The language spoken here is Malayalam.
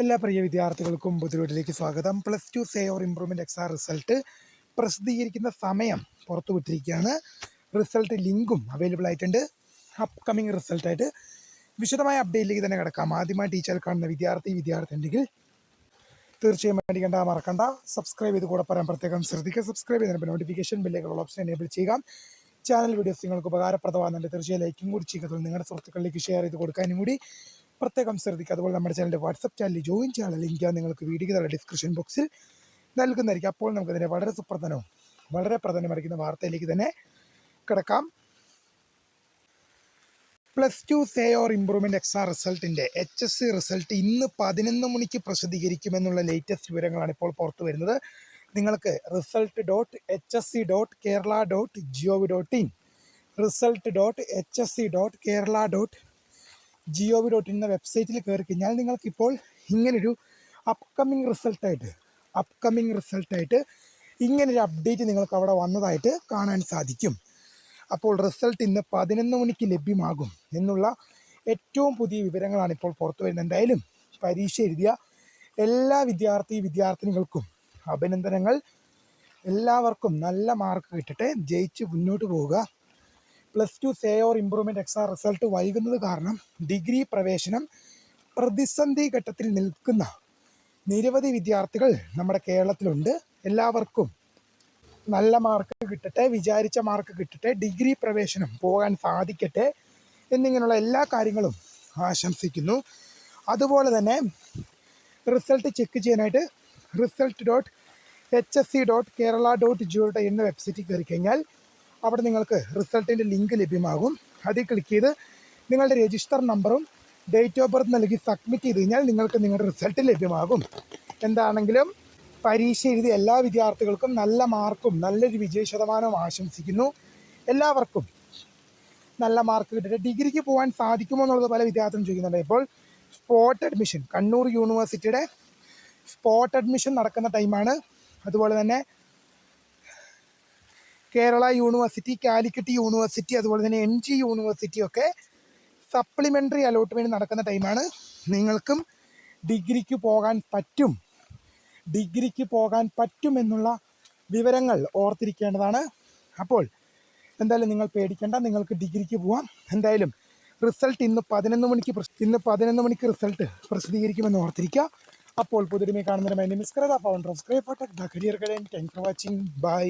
എല്ലാ പ്രിയ വിദ്യാർത്ഥികൾക്കും പുതിയതിലേക്ക് സ്വാഗതം. Plus two say or improvement exam result പ്രസിദ്ധീകരിക്കുന്ന സമയം പുറത്തുവിട്ടിരിക്കുകയാണ് റിസൾട്ട് ലിങ്കും അവൈലബിൾ ആയിട്ടുണ്ട്. അപ്കമിങ് റിസൾട്ടായിട്ട് വിശദമായ അപ്ഡേറ്റിലേക്ക് തന്നെ കിടക്കാം. ആദ്യമായി ടീച്ചർ കാണുന്ന വിദ്യാർത്ഥി വിദ്യാർത്ഥി ഉണ്ടെങ്കിൽ തീർച്ചയായും മേടിക്കേണ്ട മറക്കണ്ട. സബ്സ്ക്രൈബ് ചെയ്ത് കൂടെ പറയാൻ പ്രത്യേകം ശ്രദ്ധിക്കുക. സബ്സ്ക്രൈബ് ചെയ്തതിന് നോട്ടിഫിക്കേഷൻ ബില്ലേക്കുള്ള ഓപ്ഷൻ എനേബിൾ ചെയ്യുക. ചാനൽ വീഡിയോസ് നിങ്ങൾക്ക് ഉപകാരപ്രദമാകുന്നുണ്ട്. തീർച്ചയായും ലൈക്കും കൂടി ചെയ്യുക. നിങ്ങളുടെ സുഹൃത്തുക്കളിലേക്ക് ഷെയർ ചെയ്ത് കൊടുക്കാനും കൂടി പ്രത്യേകം ശ്രദ്ധിക്കുക. അതുപോലെ നമ്മുടെ ചാനലിന്റെ വാട്സപ്പ് ചാനലിൽ ജോയിൻ ചെയ്യാനുള്ള ലിങ്ക് നിങ്ങൾക്ക് വീഡിയോ ഡിസ്ക്രിപ്ഷൻ ബോക്സിൽ നൽകുന്നതായിരിക്കും. അപ്പോൾ നമുക്കതിന്റെ വളരെ സുപ്രധാനവും വളരെ പ്രധാനമായിരിക്കുന്ന വാർത്തയിലേക്ക് തന്നെ കിടക്കാം. Plus two say or improvement exam റിസൾട്ടിന്റെ H S C result ഇന്ന് പതിനൊന്ന് മണിക്ക് പ്രസിദ്ധീകരിക്കുമെന്നുള്ള ലേറ്റസ്റ്റ് വിവരങ്ങളാണ് ഇപ്പോൾ പുറത്തു വരുന്നത്. നിങ്ങൾക്ക് result dot H S C dot Kerala dot G O V dot in result dot H S C dot Kerala dot G O V dot in എന്ന വെബ്സൈറ്റിൽ കയറി കഴിഞ്ഞാൽ നിങ്ങൾക്കിപ്പോൾ ഇങ്ങനൊരു അപ്കമിങ് റിസൾട്ടായിട്ട് അപ്കമിങ് റിസൾട്ടായിട്ട് ഇങ്ങനൊരു അപ്ഡേറ്റ് നിങ്ങൾക്ക് അവിടെ വന്നതായിട്ട് കാണാൻ സാധിക്കും. അപ്പോൾ റിസൾട്ട് ഇന്ന് പതിനൊന്ന് മണിക്ക് ലഭ്യമാകും എന്നുള്ള ഏറ്റവും പുതിയ വിവരങ്ങളാണ് ഇപ്പോൾ പുറത്തു വരുന്നത്. എന്തായാലും പരീക്ഷ എഴുതിയ എല്ലാ വിദ്യാർത്ഥി വിദ്യാർത്ഥിനികൾക്കും അഭിനന്ദനങ്ങൾ. എല്ലാവർക്കും നല്ല മാർക്ക് കിട്ടട്ടെ. ജയിച്ച് മുന്നോട്ട് പോവുക. Plus two say or improvement exam result വൈകുന്നത് കാരണം ഡിഗ്രി പ്രവേശനം പ്രതിസന്ധി ഘട്ടത്തിൽ നിൽക്കുന്ന നിരവധി വിദ്യാർത്ഥികൾ നമ്മുടെ കേരളത്തിലുണ്ട്. എല്ലാവർക്കും നല്ല മാർക്ക് കിട്ടട്ടെ വിചാരിച്ച മാർക്ക് കിട്ടട്ടെ ഡിഗ്രി പ്രവേശനം പോകാൻ സാധിക്കട്ടെ എന്നിങ്ങനെയുള്ള എല്ലാ കാര്യങ്ങളും ആശംസിക്കുന്നു. അതുപോലെ തന്നെ റിസൾട്ട് ചെക്ക് ചെയ്യാനായിട്ട് result dot H S C dot Kerala dot G O dot എന്ന വെബ്സൈറ്റിൽ കയറി കഴിഞ്ഞാൽ അവിടെ നിങ്ങൾക്ക് റിസൾട്ടിന്റെ ലിങ്ക് ലഭ്യമാകും. അതിൽ ക്ലിക്ക് ചെയ്ത് നിങ്ങളുടെ രജിസ്റ്റർ നമ്പറും ഡേറ്റ് ഓഫ് ബർത്ത് നൽകി സബ്മിറ്റ് ചെയ്ത് കഴിഞ്ഞാൽ നിങ്ങൾക്ക് നിങ്ങളുടെ റിസൾട്ട് ലഭ്യമാകും. എന്താണെങ്കിലും പരീക്ഷ എഴുതിയ എല്ലാ വിദ്യാർത്ഥികൾക്കും നല്ല മാർക്കും നല്ലൊരു വിജയ ശതമാനവും ആശംസിക്കുന്നു. എല്ലാവർക്കും നല്ല മാർക്ക് കിട്ടിയിട്ട് ഡിഗ്രിക്ക് പോകാൻ സാധിക്കുമോ എന്നുള്ളത് പല വിദ്യാർത്ഥികളും ചോദിക്കുന്നുണ്ട്. ഇപ്പോൾ സ്പോട്ട് അഡ്മിഷൻ കണ്ണൂർ യൂണിവേഴ്സിറ്റിയുടെ സ്പോട്ട് അഡ്മിഷൻ നടക്കുന്ന ടൈമാണ് അതുപോലെ തന്നെ കേരള യൂണിവേഴ്സിറ്റി കാലിക്കറ്റ് യൂണിവേഴ്സിറ്റി അതുപോലെ തന്നെ എം ജി യൂണിവേഴ്സിറ്റി ഒക്കെ സപ്ലിമെന്ററി അലോട്ട്മെന്റ് നടക്കുന്ന ടൈമാണ് നിങ്ങൾക്കും ഡിഗ്രിക്ക് പോകാൻ പറ്റും. ഡിഗ്രിക്ക് പോകാൻ പറ്റും എന്നുള്ള വിവരങ്ങൾ ഓർത്തിരിക്കേണ്ടതാണ്. അപ്പോൾ എന്തായാലും നിങ്ങൾ പേടിക്കേണ്ട നിങ്ങൾക്ക് ഡിഗ്രിക്ക് പോവാം. എന്തായാലും റിസൾട്ട് ഇന്ന് പതിനൊന്ന് മണിക്ക് ഇന്ന് പതിനൊന്ന് മണിക്ക് റിസൾട്ട് പ്രസിദ്ധീകരിക്കുമെന്ന് ഓർത്തിരിക്കുക. അപ്പോൾ പുതുമയെ കാണുന്നതിന് my name is founder of സ്ക്രേ the career guide thank for watching bye